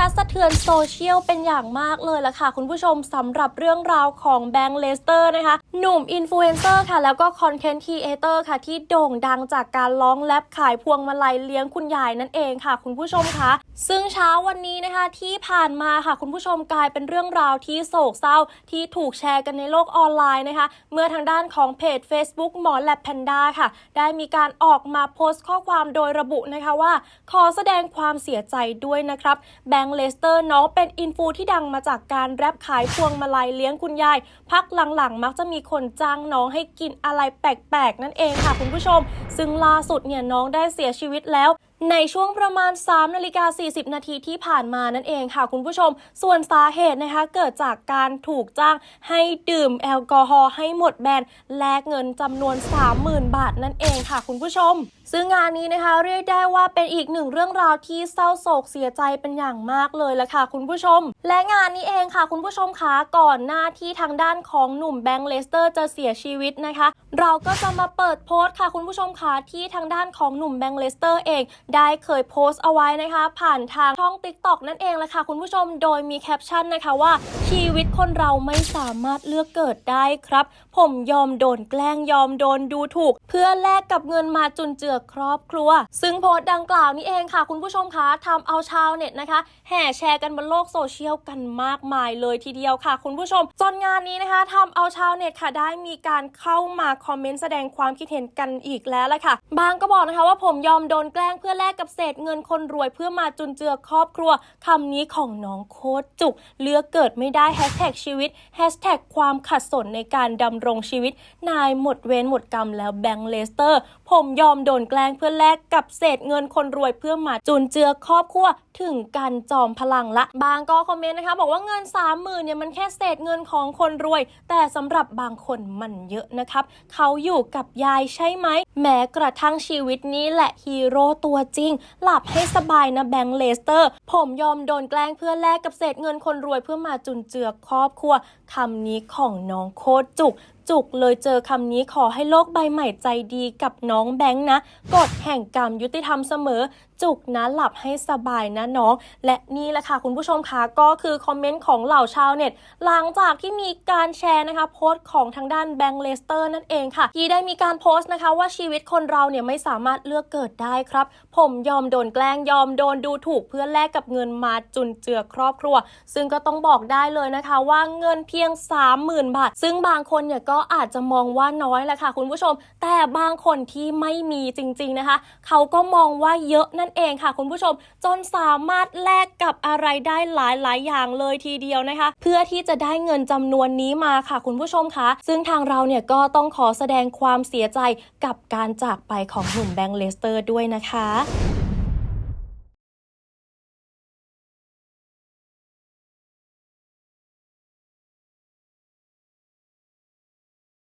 นะคะสะเทือนโซเชียลเป็นอย่างมากเลยละค่ะ คุณผู้ชมสำหรับเรื่องราวของแบงค์เลสเตอร์นะคะหนุ่มอินฟลูเอนเซอร์ค่ะ แล้วก็คอนเทนต์ครีเอเตอร์ค่ะ ที่โด่งดังจากการร้องแรปขายพวงมาลัยเลี้ยงคุณยายนั่นเองค่ะ คุณผู้ชมคะซึ่งเช้าวันนี้นะคะที่ผ่านมาค่ะ คุณผู้ชมกลายเป็นเรื่องราวที่โศกเศร้าที่ถูกแชร์กันในโลกออนไลน์นะคะ เมื่อทางด้านของเพจ Facebook หมอแลบแพนด้าค่ะ ได้มีการออกมาโพสต์ข้อความโดยระบุนะคะว่า ขอแสดงความเสียใจด้วยนะครับแบงเลสเตอร์น้องเป็นอินฟูที่ดังมาจากการแรปขายพวงมาลัยเลี้ยงคุณยาย พักหลังๆ มักจะมีคนจ้างน้องให้กินอะไรแปลกๆ นั่นเองค่ะคุณผู้ชม ซึ่งล่าสุดเนี่ยน้องได้เสียชีวิตแล้ว ในช่วงประมาณ 3 นาฬิกา 40 นาทีที่ผ่านมานั่นเองค่ะคุณผู้ชม ส่วนสาเหตุนะคะเกิดจากการถูกจ้างให้ดื่มแอลกอฮอล์ให้หมดแบนแลกเงินจำนวน 30,000 บาทนั่นเองค่ะคุณผู้ชม ซึ่งงานนี้นะคะเรียกได้ว่าเป็นอีกหนึ่งเรื่องราวที่เศร้าโศกเสียใจเป็นอย่างมากเลยละค่ะคุณผู้ชม และงานนี้เองค่ะคุณผู้ชมคะก่อนหน้าที่ทางด้านของหนุ่มแบงค์เลสเตอร์จะเสียชีวิตนะคะ เราก็จะมาเปิดโพสต์ค่ะคุณผู้ชมคะที่ทางด้านของหนุ่มแบงค์เลสเตอร์เองได้เคยโพสต์เอาไว้นะคะ ผ่านทางช่อง t ิ k t o k นั่นเองแหละค่ะคุณผู้ชมโดยมีแคปชั่นนะคะว่าชีวิตคนเราไม่สามารถเลือกเกิดได้ครับ ผมยอมโดนแกล้งยอมโดนดูถูก เพื่อแลกกับเงินมาจุนเจือครอบครัว ซึ่งโพสต์ดังกล่าวนี้เองค่ะ คุณผู้ชมคะทำเอาชาวเน็ตนะคะ แห่แชร์กันบนโลกโซเชียลกันมากมายเลยทีเดียวค่ะ คุณผู้ชมจนงานนี้นะคะทำเอาชาวเน็ตค่ะได้มีการเข้ามาคอมเมนต์แสดงความคิดเห็นกันอีกแล้วละค่ะ บางก็บอกนะคะว่าผมยอมโดนแกล้งเพื่อแลกกับเศษเงินคนรวยเพื่อมาจุนเจือครอบครัวคำนี้ของน้องโคตรจุก เลือกเกิดไม่ได้แฮชแท็กชีวิตแฮชแท็กความขัดสนในการดำรงชีวิต นายหมดเวรหมดกรรมแล้วแบงค์เลสเตอร์ ผมยอมโดนแกล้งเพื่อแลกกับเศษเงินคนรวยเพื่อมาจุนเจือครอบครัวถึงการจอมพลังละ บางก็คอมเมนต์นะคะ บอกว่าเงิน3 0,000เนี่ยมันแค่เศษเงินของคนรวย แต่สำหรับบางคนมันเยอะนะครับ เขาอยู่กับยายใช่ไหม แม้กระทั่งชีวิตนี้แหละฮีโร่ตัวจริง หลับให้สบายนะแบงค์เลสเตอร์ ผมยอมโดนแกล้งเพื่อแลกกับเศษเงินคนรวยเพื่อมาจุนเจือครอบครัวคำนี้ของน้องโคตรจุก จุกเลยเจอคำนี้ขอให้โลกใบใหม่ใจดีกับน้องแบงค์นะกฎแห่งกรรมยุติธรรมเสมอ จุกนะหลับให้สบายนะน้อง และนี่แหละค่ะคุณผู้ชมคะก็คือคอมเมนต์ของเหล่าชาวเน็ต หลังจากที่มีการแชร์นะคะโพสต์ของทางด้านแบงค์เลสเตอร์นั่นเองค่ะ ที่ได้มีการโพสต์นะคะว่าชีวิตคนเราเนี่ยไม่สามารถเลือกเกิดได้ครับ ผมยอมโดนแกล้งยอมโดนดูถูกเพื่อแลกกับเงินมาจุนเจือครอบครัว ซึ่งก็ต้องบอกได้เลยนะคะว่าเงินเพียง 30,000 บาท ซึ่งบางคนเนี่ยก็อาจจะมองว่าน้อยแหละค่ะคุณผู้ชม แต่บางคนที่ไม่มีจริง ๆนะคะ เขาก็มองว่าเยอะนั่นเองค่ะคุณผู้ชม จนสามารถแลกกับอะไรได้หลายๆ อย่างเลยทีเดียวนะคะ เพื่อที่จะได้เงินจำนวนนี้มาค่ะคุณผู้ชมคะซึ่งทางเราเนี่ยก็ต้องขอแสดงความเสียใจกับการจากไปของหนุ่มแบงค์เลสเตอร์ด้วยนะคะ